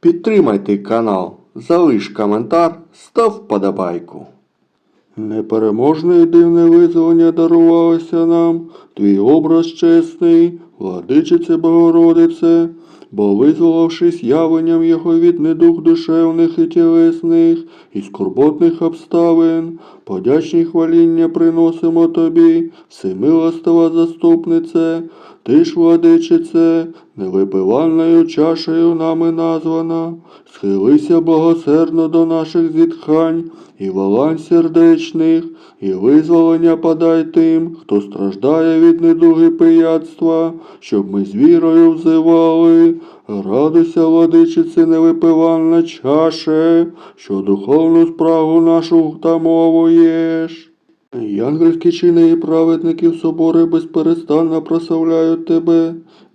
Підтримайте канал, залиш коментар, став вподобайку. Непереможне дивне визволення дарувалося нам, твій образ чесний, владичице Богородице, бо визволившись явленням його від недух душевних і тілесних, і скорботних обставин, подячні хваління приносимо тобі, всемилостива заступнице, ти ж, владичице, невипивальною чашею нами названа, схилися благосердно до наших зітхань, і волань сердечних, і визволення подай тим, хто страждає від недуги пияцтва, щоб ми з вірою взивали. Радуйся, владичице, невипивальна чаше, що духовну спрагу нашу втамовуєш. Янгельські чини і праведників собори безперестанно прославляють тебе,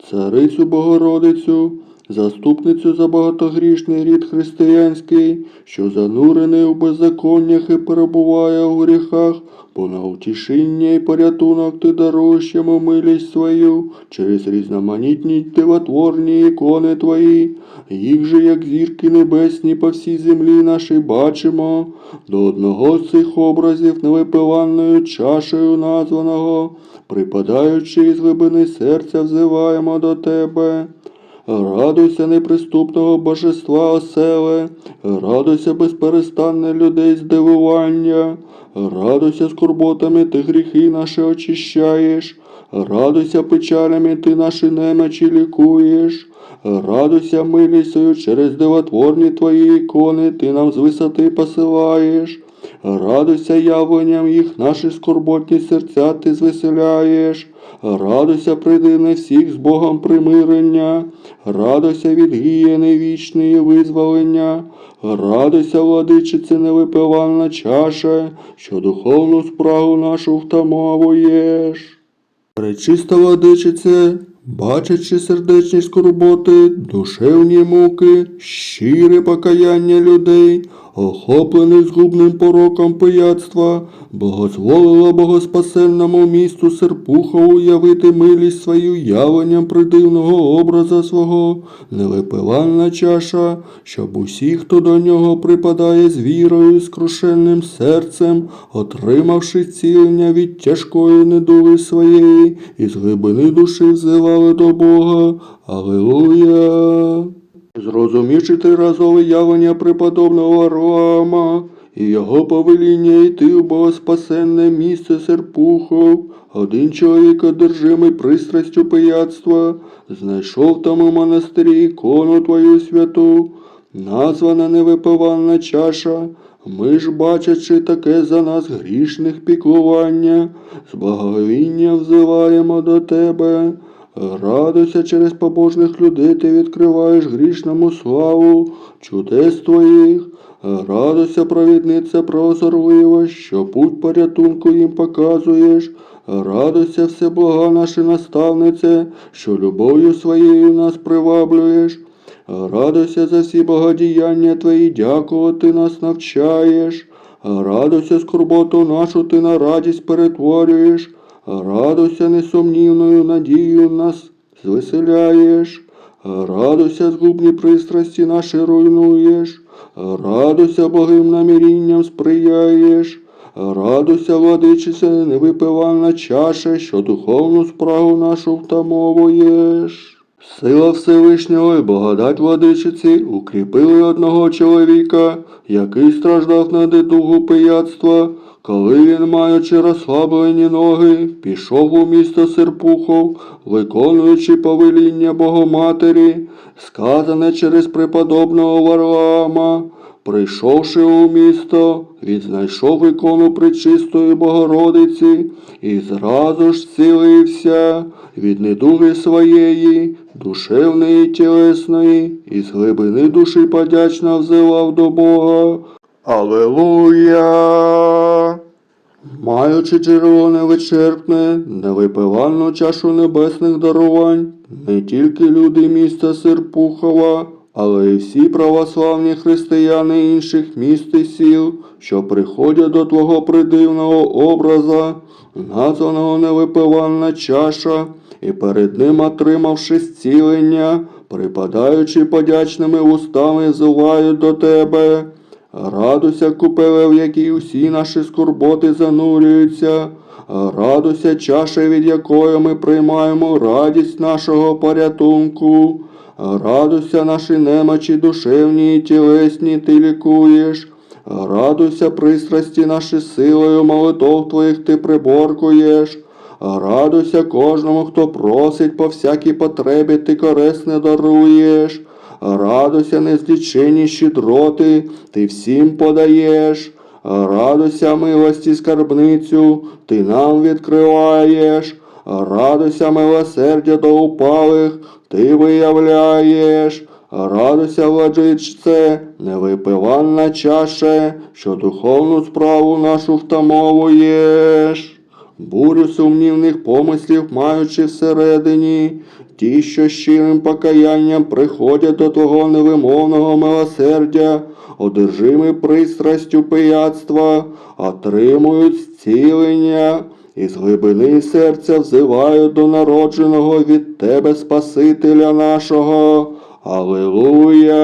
царицю Богородицю, заступницю за багатогрішний рід християнський, що занурений у беззаконнях і перебуває у гріхах, бо на утішіння і порятунок ти даруєш милість свою через різноманітні дивотворні ікони твої, їх же, як зірки небесні по всій землі нашій бачимо, до одного з цих образів невипиванною чашею названого, припадаючи із глибини серця, взиваємо до тебе. Радуйся неприступного божества оселе, радуйся безперестанне людей здивування, радуйся скорботами ти гріхи наші очищаєш, радуйся печалями ти наші немочі лікуєш, радуйся милістю через дивотворні твої ікони ти нам з висоти посилаєш. Радуйся явленням їх наші скорботні серця ти звеселяєш. Радуйся, придивне всіх з Богом примирення, радуйся від гієни вічної визволення, радуйся, владичице, невипивальна чаша, що духовну спрагу нашу втамовуєш. Пречиста владичице, бачачи сердечні скорботи, душевні муки, щире покаяння людей, охоплених згубним пороком пияцтва, благозволила богоспасенному місту Серпухову явити милість свою явленням придивного образа свого, невипивальна чаша, щоб усі, хто до нього припадає з вірою і скрушенним серцем, отримавши цілення від тяжкої недуги своєї, і з глибини душі взивали до Бога. Аллилуйя! Зрозумівши триразове явлення преподобного Варлама і його повеління йти у богоспасенне місце Серпухов, один чоловік, одержимий пристрастю пияцтва, знайшов там у монастирі ікону твою святу, названа невипивальна чаша. Ми ж, бачачи таке за нас грішних піклування, з благовіння взиваємо до тебе. Радуйся через побожних людей, ти відкриваєш грішному славу чудес твоїх. Радуйся, провідниця правосорлива, що путь порятунку їм показуєш. Радуйся, всеблага наша наставнице, що любов'ю своєю нас приваблюєш. Радуйся за всі благодіяння твої, дякувати нас навчаєш. Радуйся, скорботу нашу ти на радість перетворюєш. Радуйся несумнівною надією нас звеселяєш. Радуйся, згубні пристрасті наші руйнуєш. Радуйся, Богим намірінням сприяєш. Радуйся, владичице, невипивальна чаша, що духовну спрагу нашу втамовуєш. Сила Всевишнього і благодать владичиці укріпили одного чоловіка, який страждав на недугу пияцтва, коли він, маючи розслаблені ноги, пішов у місто Серпухов, виконуючи повеління Богоматері, сказане через преподобного Варлаама. Прийшовши у місто, він знайшов ікону пречистої Богородиці і зразу ж зцілився від недуги своєї, душевної і тілесної, і з глибини душі подячно взивав до Бога. Алелуя! Маючи джерело невичерпне, невипивальну чашу небесних дарувань, не тільки люди міста Серпухова, але й всі православні християни інших міст і сіл, що приходять до Твого придивного образа, названого невипивальна чаша, і перед ним, отримавши зцілення, припадаючи подячними устами, взивають до тебе. Радуйся, купеле, в якій усі наші скорботи занурюються. Радуйся, чаша, від якої ми приймаємо радість нашого порятунку. Радуйся, наші немочі душевні і тілесні ти лікуєш. Радуйся, пристрасті наші силою молитов твоїх ти приборкуєш. Радуйся кожному, хто просить по всякій потребі, ти корисне даруєш. Радуйся, незліченні щедроти, ти всім подаєш. Радуйся, милості скарбницю, ти нам відкриваєш. Радуйся, милосердя до упалих, ти виявляєш. Радуйся, владичце, невипиванна чаше, що духовну справу нашу втамовуєш. Бурю сумнівних помислів маючи всередині, ті, що щирим покаянням приходять до Твого невимовного милосердя, одержими пристрастю пияцтва, отримують зцілення і з глибини серця взивають до народженого від Тебе Спасителя нашого. Аллилуйя!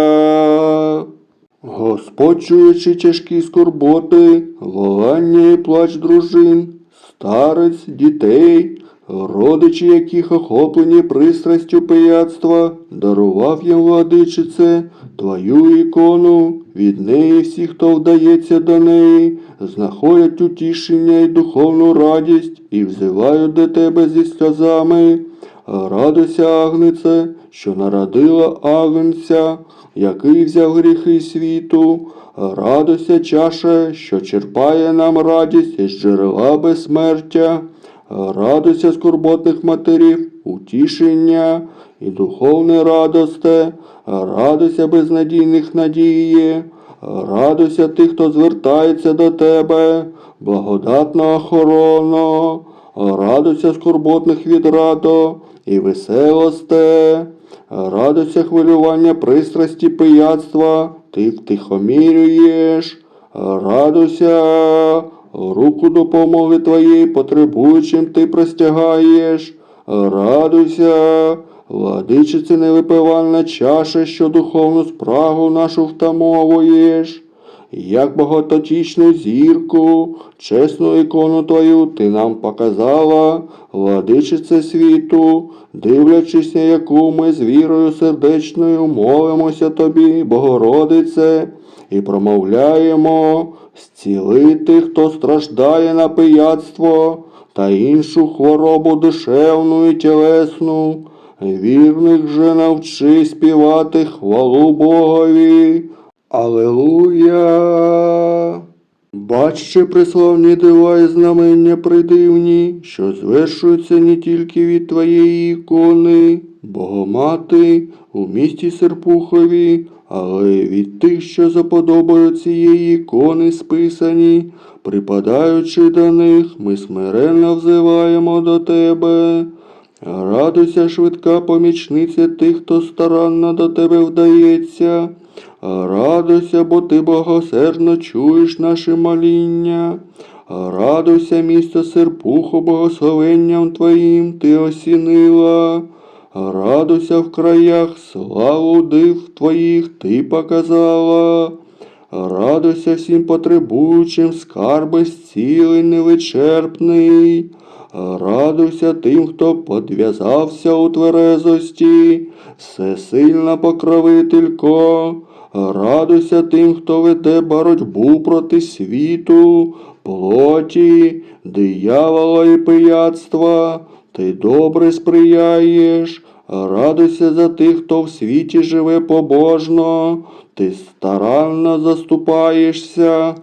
Господь, чуючи тяжкі скорботи, волання і плач дружин, старець, дітей, родичі, яких охоплені пристрастю пияцтва, дарував їм владичице твою ікону, від неї всі, хто вдається до неї, знаходять утішення і духовну радість і взивають до тебе зі сльозами. Радуйся, Агнице, що народила Агнця, який взяв гріхи світу. Радуйся, чаше, що черпає нам радість із джерела безсмертя. Радуйся скорботних матерів, утішення і духовне радосте. Радуйся безнадійних надії. Радуйся тих, хто звертається до тебе, благодатна охорона. Радуйся скорботних відрадо і веселосте. Радуйся хвилювання пристрасті пияцтва, ти втихомірюєш. Радуйся, руку допомоги твоєї потребуючим ти простягаєш. Радуйся, владичице невипивальна чаша, що духовну спрагу нашу втамовуєш. Як багатотічну зірку, чесну ікону твою ти нам показала, владичице світу, дивлячись, на яку ми з вірою сердечною молимося тобі, Богородице, і промовляємо зціли тих, хто страждає на пияцтво та іншу хворобу душевну і тілесну. Вірних же навчи співати хвалу Богові. Алелуя! Бачче приславні дива і знамення придивні, що звершуються не тільки від твоєї ікони, Богомати у місті Серпухові, але від тих, що заподобаю цієї ікони списані, припадаючи до них, ми смиренно взиваємо до тебе. Радуйся, швидка помічниця тих, хто старанно до тебе вдається. Радуйся, бо ти богосердно чуєш наше моління. Радуйся, місто Серпухо, благословенням Твоїм ти осінила. Радуйся в краях, славу див Твоїх ти показала. Радуйся всім потребуючим, скарби зцілень невичерпний. Радуйся тим, хто подв'язався у тверезості, всесильна покровителько. Радуйся тим, хто веде боротьбу проти світу, плоті, диявола і пияцтва. Ти добре сприяєш. Радуйся за тих, хто в світі живе побожно, ти старанно заступаєшся.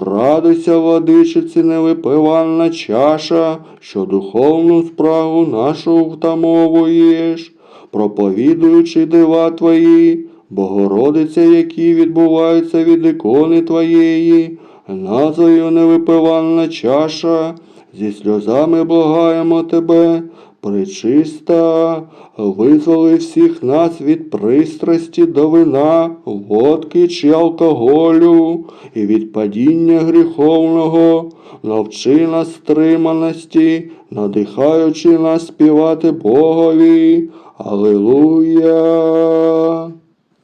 Радуйся, владичиці, невипивальна чаша, що духовну спрагу нашу втамовуєш, проповідуючи дива твої, Богородиця, які відбуваються від ікони твоєї, назвою невипивальна чаша, зі сльозами благаємо тебе, причиста, визволи всіх нас від пристрасті до вина, водки чи алкоголю і від падіння гріховного, навчи нас стриманості, надихаючи нас співати Богові. Аллилуйя.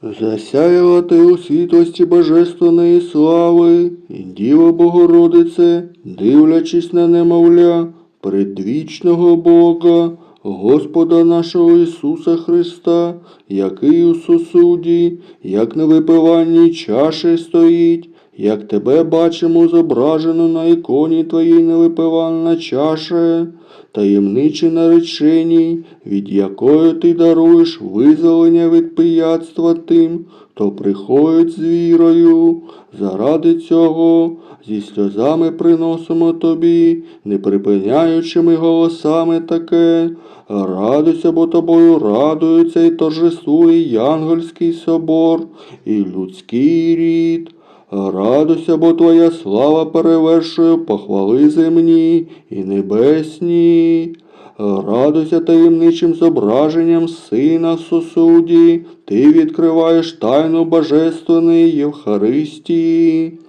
Засяяла ти у світлості божественної слави, і Діва Богородице, дивлячись на немовля, предвічного Бога, Господа нашого Ісуса Христа, який у сосуді, як на випиванні чаші стоїть, як тебе бачимо зображено на іконі твоїй невипиванна чаша, таємничі нареченій, від якої ти даруєш визволення від пияцтва тим, хто приходить з вірою. Заради цього зі сльозами приносимо тобі, не припиняючими голосами таке. Радуйся, бо тобою радується і торжествує Янгольський собор, і людський рід. Радуйся, бо твоя слава перевершує похвали земні і небесні. Радуйся таємничим зображенням сина в сосуді, ти відкриваєш тайну божественної Євхаристії.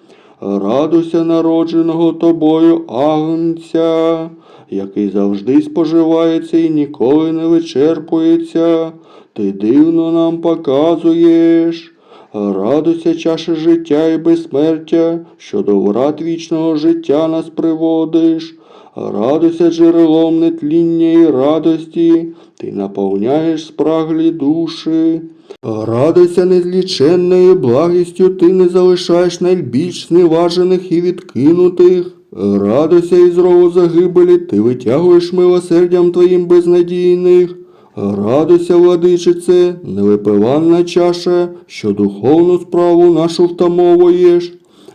Радуйся народженого тобою агнця, який завжди споживається і ніколи не вичерпується. Ти дивно нам показуєш. Радуйся, чаша життя і безсмертя, що до врат вічного життя нас приводиш. Радуйся джерелом нетління і радості, ти наповняєш спраглі душі. Радуйся незліченною благістю, ти не залишаєш найбільш зневажених і відкинутих. Радуйся із рову загибелі, ти витягуєш милосердям твоїм безнадійних. Радуйся, владичице, невипиванна чаша, що духовну справу нашу втамовуєш.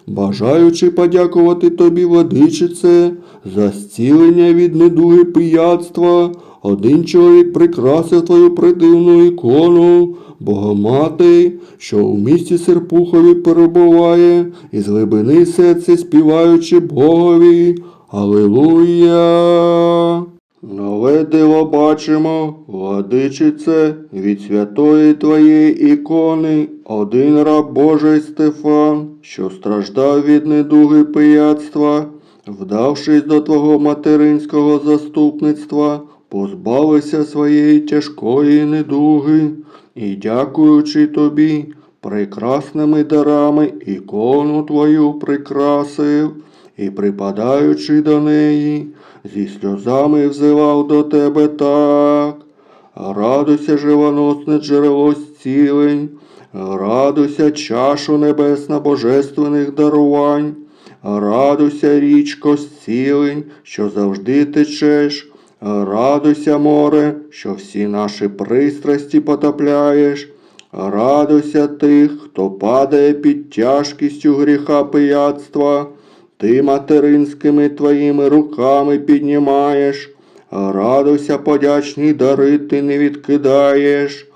Бажаючи подякувати тобі, владичице, за зцілення від недуги пияцтва, один чоловік прикрасив твою придивну ікону, Богомати, що у місті Серпухові перебуває, і з глибини серця співаючи Богові. Аллилуйя! Нове диво бачимо, владичице, від святої твоєї ікони, один раб Божий Стефан, що страждав від недуги пияцтва, вдавшись до твого материнського заступництва, позбавився своєї тяжкої недуги. І, дякуючи тобі, прекрасними дарами ікону твою прикрасив і, припадаючи до неї, зі сльозами взивав до тебе так. Радуйся, живоносне джерело зцілень, радуйся, чашу небесна божественних дарувань, радуйся, річко зцілень, що завжди течеш, радуйся, море, що всі наші пристрасті потопляєш. Радуйся тих, хто падає під тяжкістю гріха пияцтва, ти материнськими твоїми руками піднімаєш, радуйся, подячні дари ти не відкидаєш,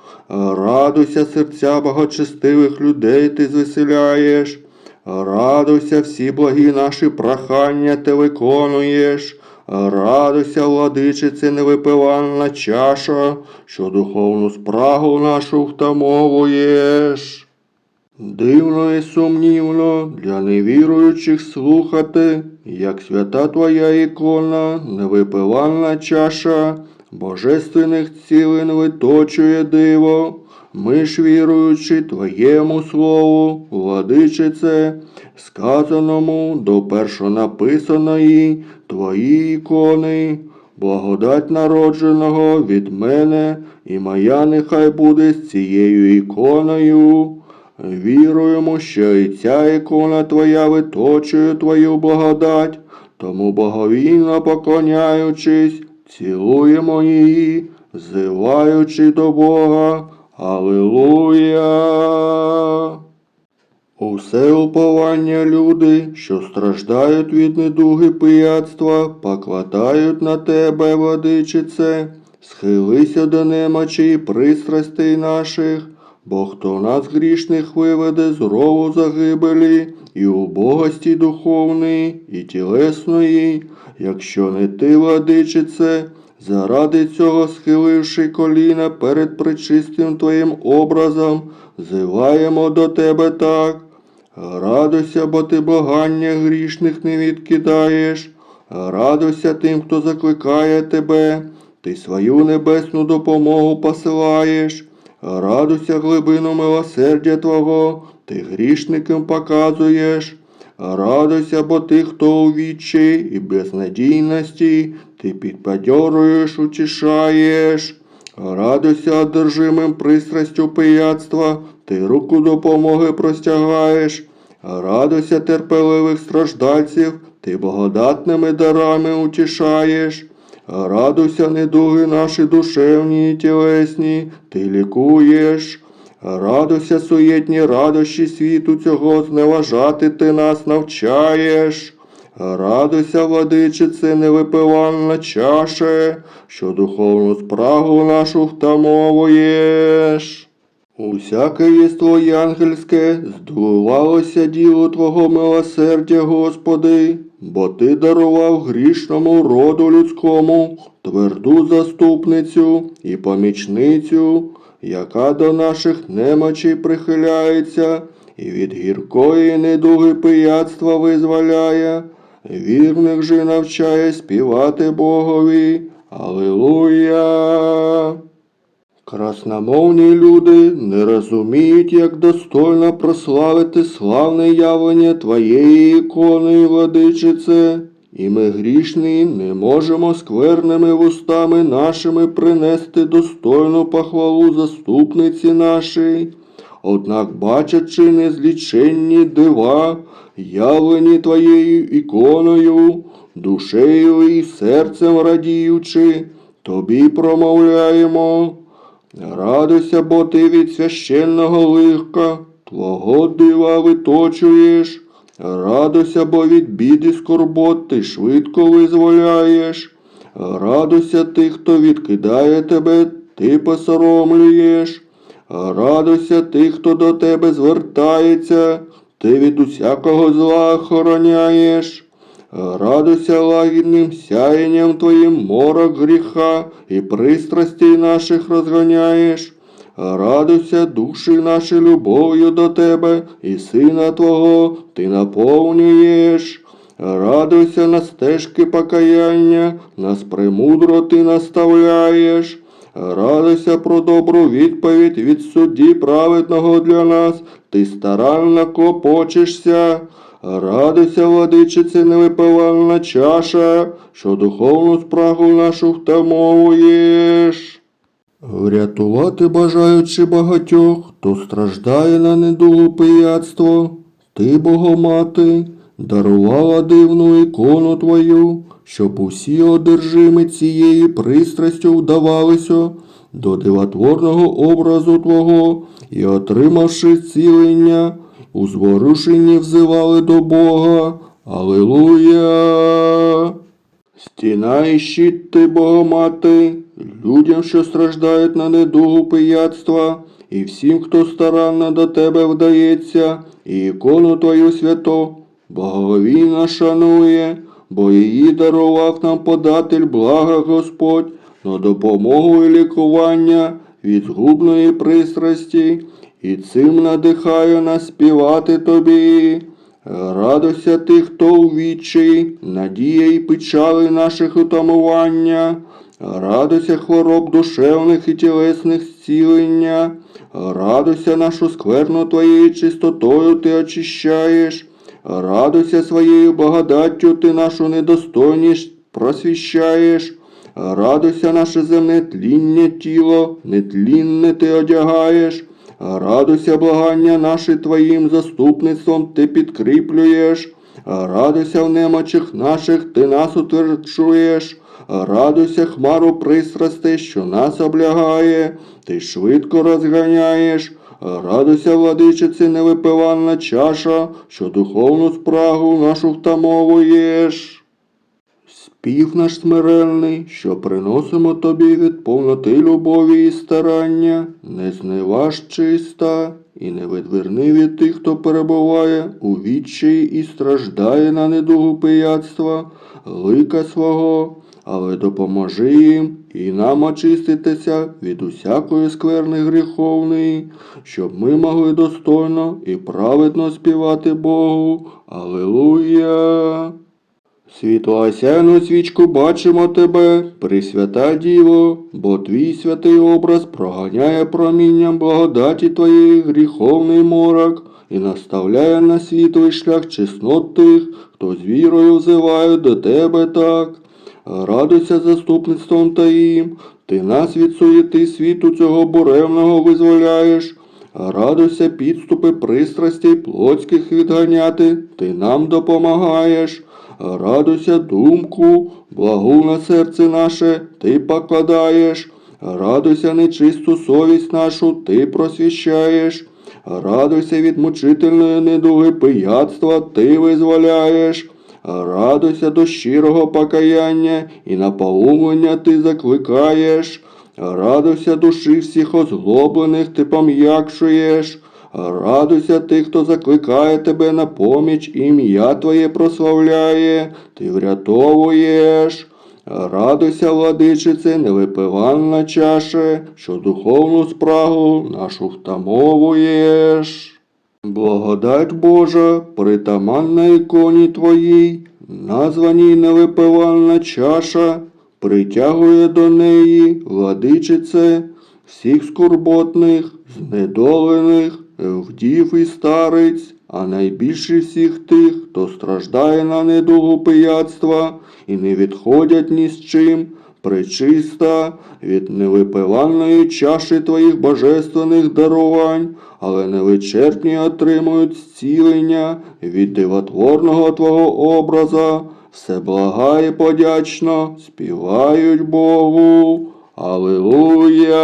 радуйся, серця благочестивих людей ти звеселяєш, радуйся, всі благі наші прохання ти виконуєш. Радуйся, владичице, невипиванна чаша, що духовну спрагу нашу втамовуєш. Дивно і сумнівно для невіруючих слухати, як свята твоя ікона, невипиванна чаша, божественних цілин виточує диво. Ми ж віруючи Твоєму слову, владичице, сказаному до першонаписаної Твої ікони, благодать народженого від мене, і моя нехай буде з цією іконою. Віруємо, що і ця ікона Твоя виточує Твою благодать, тому боговільно поклоняючись, цілуємо її, зиваючи до Бога. Аллилуйя! Усе уповання люди, що страждають від недуги пияцтва, покладають на тебе, владичице, схилися до немочі і пристрастей наших, бо хто нас грішних виведе з рову загибелі і убогості духовної і тілесної, якщо не ти, владичице, Заради цього, схиливши коліна перед причистим Твоїм образом, зиваємо до Тебе так. Радуйся, бо ти благання грішних не відкидаєш. Радуйся тим, хто закликає тебе. ти свою небесну допомогу посилаєш. Радуйся глибину милосердя Твого, ти грішникам показуєш. Радуйся, бо ти, хто у вічі і безнадійності, ти підбадьорюєш, утішаєш. Радуйся одержимим пристрастю пияцтва, ти руку допомоги простягаєш. Радуйся терпеливих страждальців, ти благодатними дарами утішаєш. Радуйся, недуги наші душевні і тілесні, ти лікуєш. Радуйся, суєтні радощі світу цього зневажати ти нас навчаєш. Радуйся, владичице, невипиванна чаше, що духовну спрагу нашу втамовуєш. Усяке єство ангельське здивувалося ділу Твого милосердя, Господи, бо Ти дарував грішному роду людському тверду заступницю і помічницю, яка до наших немочей прихиляється і від гіркої недуги пияцтва визволяє, вірних же навчає співати Богові. Алілуя! Красномовні люди не розуміють, як достойно прославити славне явлення Твоєї ікони, владичице, і ми грішні не можемо скверними вустами нашими принести достойну похвалу заступниці нашій. Однак, бачачи незліченні дива, явлені Твоєю іконою, душею і серцем радіючи, Тобі промовляємо. Радуйся, бо ти від священного лихка, твого дива виточуєш. Радуйся, бо від біди скорбот ти швидко визволяєш. Радуйся ти, хто відкидає тебе, ти посоромлюєш. Радуйся ти, хто до тебе звертається, ти від усякого зла охороняєш. Радуйся лагідним сяєнням твоїм морок гріха і пристрастей наших розганяєш. Радуйся, душі наші любов'ю до тебе, і сина Твого ти наповнюєш. Радуйся на стежки покаяння, нас премудро ти наставляєш. Радуйся про добру відповідь від судді праведного для нас, ти старанно клопочешся. Радуйся, владичице, невипивальна чаша, що духовну спрагу нашу втамовуєш. Врятувати бажаючи багатьох, хто страждає на недугу пияцтво, ти, Богомати, дарувала дивну ікону твою, щоб усі одержими цією пристрастю вдавалися до дивотворного образу Твого і, отримавши зцілення, у зворушенні взивали до Бога. Алилуя! Стіна і ти, Богомати, людям, що страждають на недугу пияцтва, і всім, хто старанно до тебе вдається, і ікону твою свято, благовійно шанує, бо її дарував нам податель блага Господь на допомогу і лікування від згубної пристрасті, і цим надихаю нас співати тобі. Радуйся ти, хто у вічі, надія і печали наших утамування, радуйся хвороб душевних і тілесних зцілення, радуйся нашу скверну твоєю чистотою ти очищаєш, радуйся своєю благодаттю ти нашу недостойність просвіщаєш, радуйся наше земне тління тіло, нетлінне ти одягаєш. Радуйся, благання наші Твоїм заступництвом ти підкріплюєш. Радуйся в немочах наших, ти нас утверджуєш. Радуйся, хмару пристрасти, що нас облягає, ти швидко розганяєш. Радуйся, владичиці, невипиванна чаша, що духовну спрагу нашу втамовуєш. Спів наш смиренний, що приносимо тобі від повноти любові і старання, не зневаж чиста і не відверни від тих, хто перебуває у відчаї і страждає на недугу пияцтва, лика свого, але допоможи їм і нам очиститися від усякої скверни гріховної, щоб ми могли достойно і праведно співати Богу. Алилуя! Світло осяяну свічку бачимо тебе, Пресвята Діво, бо твій святий образ проганяє промінням благодаті твоєї гріховний морок і наставляє на світлий шлях чеснот тих, хто з вірою взиває до тебе так. Радуйся заступництвом Таїм, ти нас від суєти світу цього буремного визволяєш. Радуйся підступи пристрастей плотських відганяти, ти нам допомагаєш. Радуйся думку, благу на серце наше, ти покладаєш. Радуйся нечисту совість нашу, ти просвіщаєш. Радуйся від мучительної недуги пияцтва, ти визволяєш. Радуйся до щирого покаяння і наполумлення ти закликаєш. Радуйся душі всіх озлоблених ти пом'якшуєш. Радуйся тих, хто закликає тебе на поміч, ім'я Твоє прославляє, ти врятовуєш. Радуйся, владичице, невипиванна чаше, що духовну спрагу нашу втамовуєш. Благодать Божа, притаманна іконі Твоїй, названій невипиванна чаша, притягує до неї, владичице, всіх скорботних, знедолених, вдів і стариць, а найбільше всіх тих, хто страждає на недугу пияцтва і не відходять ні з чим, причиста від невипиванної чаші твоїх божественних дарувань, але невичерпні отримують зцілення від дивотворного Твого образа, все блага і подячно співають Богу. Аллилуйя!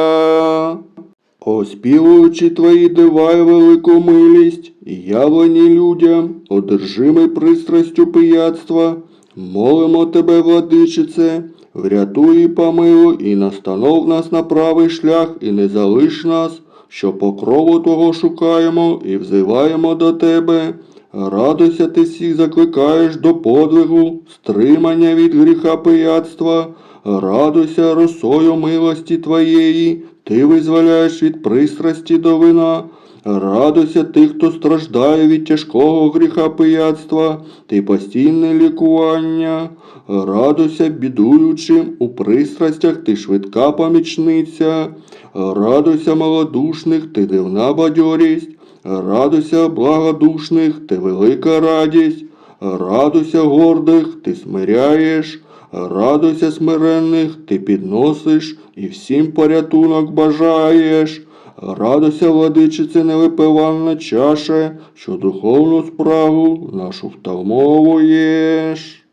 Оспівуючи твої дива й велику милість, явлені людям, одержимий пристрастю пияцтва, молимо тебе, владичице, врятуй і помилуй, і настанов нас на правий шлях, і не залиш нас, що покрову Твого шукаємо і взиваємо до тебе. Радуйся ти всіх закликаєш до подвигу, стримання від гріха пияцтва, радуйся росою милості Твоєї, ти визволяєш від пристрасті до вина. Радуйся тих, хто страждає від тяжкого гріха пияцтва, ти постійне лікування. Радуйся бідуючим у пристрастях, ти швидка помічниця. Радуйся малодушних, ти дивна бадьорість. Радуйся благодушних, ти велика радість. Радуйся гордих, ти смиряєш. Радуйся смиренних, ти підносиш і всім порятунок бажаєш. Радуйся, владичице, невипиванна чаше, що духовну спрагу нашу втамовуєш.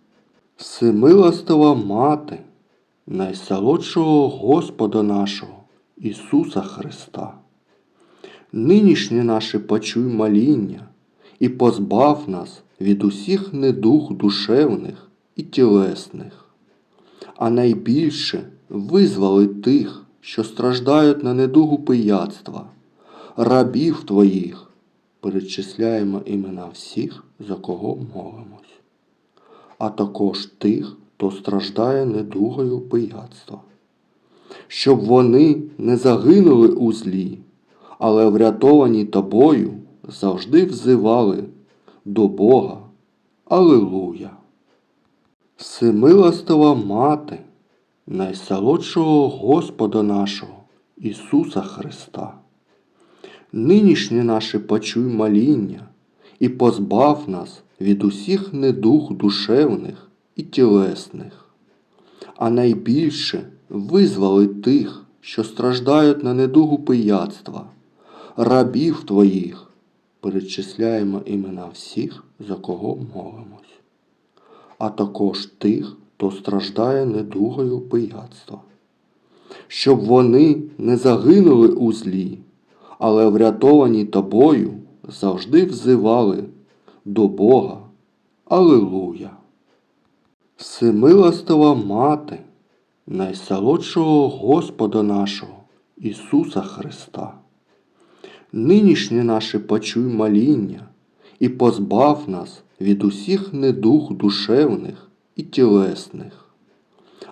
Всемилостива мати, найсолодшого Господа нашого, Ісуса Христа. Нинішнє наше почуй моління і позбав нас від усіх недуг душевних і тілесних, а найбільше визвали тих, що страждають на недугу пияцтва, рабів твоїх, перечисляємо імена всіх, за кого молимось, а також тих, хто страждає недугою пияцтва, щоб вони не загинули у злі, але врятовані тобою завжди взивали до Бога. Алилуя! Всемилостива мати, найсолодшого Господа нашого, Ісуса Христа. Нинішнє наше почуй моління і позбав нас від усіх недуг душевних і тілесних, а найбільше визвали тих, що страждають на недугу пияцтва, рабів твоїх, перечисляємо імена всіх, за кого молимось, а також тих, хто страждає недугою пияцтва, щоб вони не загинули у злі, але врятовані тобою завжди взивали до Бога. Алилуя! Всемилостива мати, найсолодшого Господа нашого, Ісуса Христа. Нинішнє наше почуй моління і позбав нас від усіх недуг душевних і тілесних,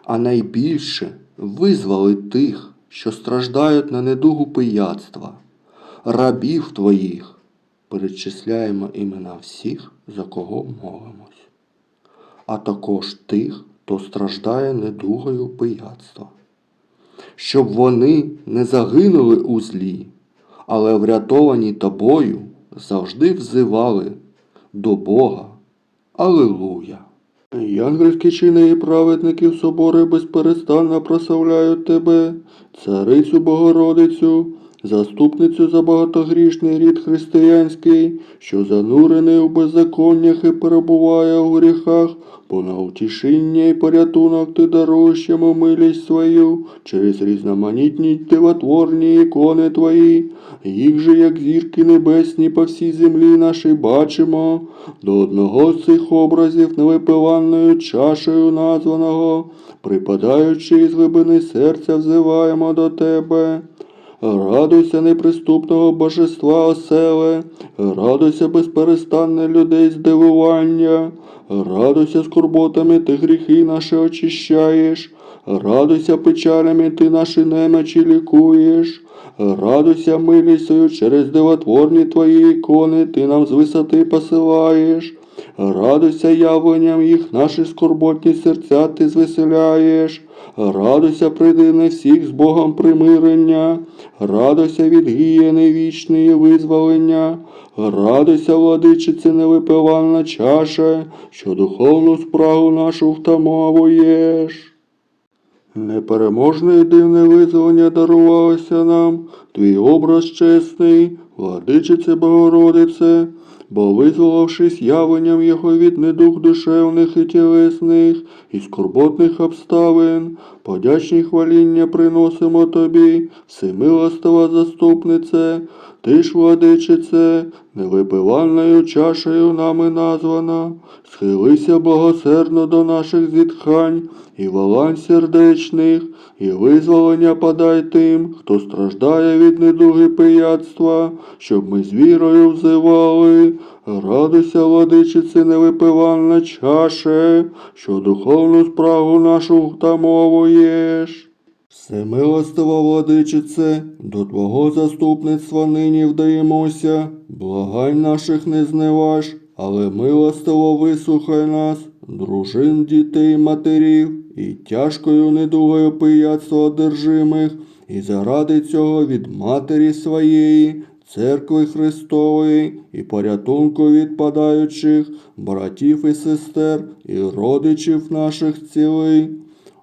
а найбільше визвали тих, що страждають на недугу пияцтва, рабів твоїх, перечисляємо імена всіх, за кого молимось, а також тих, хто страждає недугою пияцтва, щоб вони не загинули у злі, але врятовані тобою завжди взивали до Бога. Алилуя! Янгельські чини і праведників собори безперестанно прославляють тебе, царицю Богородицю, заступницю за багатогрішний рід християнський, що занурений у беззаконнях і перебуває у гріхах, бо на утішіння і порятунок ти даруєш йому милість свою через різноманітні дивотворні ікони твої, їх же, як зірки небесні по всій землі нашій бачимо, до одного з цих образів невипиванною чашею названого, припадаючи із глибини серця, взиваємо до тебе. Радуйся неприступного божества оселе, радуйся безперестанне людей здивування, радуйся скорботами ти гріхи наші очищаєш, радуйся печалями ти наші немочі лікуєш, радуйся милістю через дивотворні твої ікони ти нам з висоти посилаєш. Радуйся явленням їх, наші скорботні серця ти звеселяєш. Радуйся, придивне всіх з Богом примирення, радуйся від гієни вічної визволення, радуйся, владичице невипивальна чаша, що духовну спрагу нашу втамовуєш. Непереможне і дивне визволення дарувалося нам, твій образ чесний, владичице Богородице, бо визволившись явленням Його від недух душевних і тілесних, і скорботних обставин, подячні хваління приносимо тобі, всемилостива заступнице, ти ж, владичице, невипивальною чашею нами названа, схилися благосердно до наших зітхань і волань сердечних, і визволення подай тим, хто страждає від недуги пияцтва, щоб ми з вірою взивали. Радуйся, владичице, невипивальна чаше, що духовну спрагу нашу втамовуєш. Всемилостива владичице, до Твого заступництва нині вдаємося, благань наших не зневаж, але милостиво вислухай нас, дружин, дітей, матерів, і тяжкою недугою пияцтва одержимих, і заради цього від матері своєї, церкви Христової, і порятунку відпадаючих, братів і сестер, і родичів наших цілий.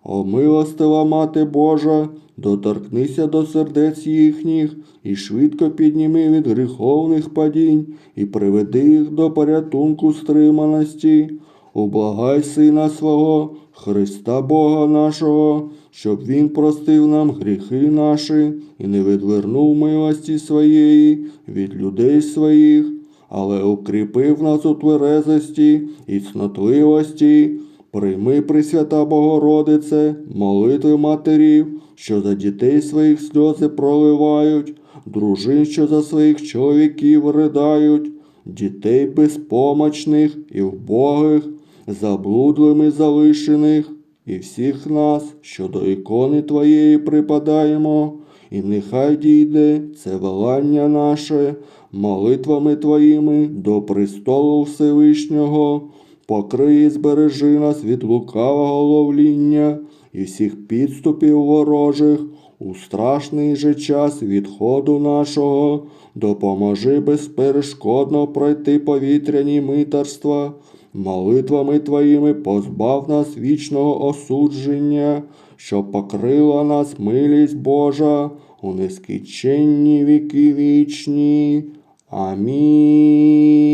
О милостива Мати Божа, доторкнися до сердець їхніх, і швидко підніми від гріховних падінь, і приведи їх до порятунку стриманості. Ублагай Сина свого, Христа Бога нашого, щоб Він простив нам гріхи наші і не відвернув милості своєї від людей своїх, але укріпив нас у тверезості і цнотливості. Прийми, Пресвята Богородице, молитви матерів, що за дітей своїх сльози проливають, дружин, що за своїх чоловіків ридають, дітей безпомочних і вбогих, заблудлими залишених, і всіх нас, що до ікони Твоєї припадаємо, і нехай дійде це волання наше молитвами Твоїми до престолу Всевишнього, покрий і збережи нас від лукавого ловління і всіх підступів ворожих, у страшний же час відходу нашого, допоможи безперешкодно пройти повітряні митарства, молитвами Твоїми позбав нас вічного осудження, щоб покрила нас милість Божа у нескінченні віки вічні. Амінь.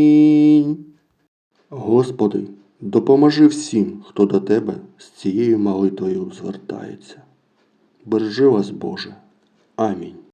Господи, допоможи всім, хто до Тебе з цією молитвою звертається. Бережи вас, Боже. Амінь.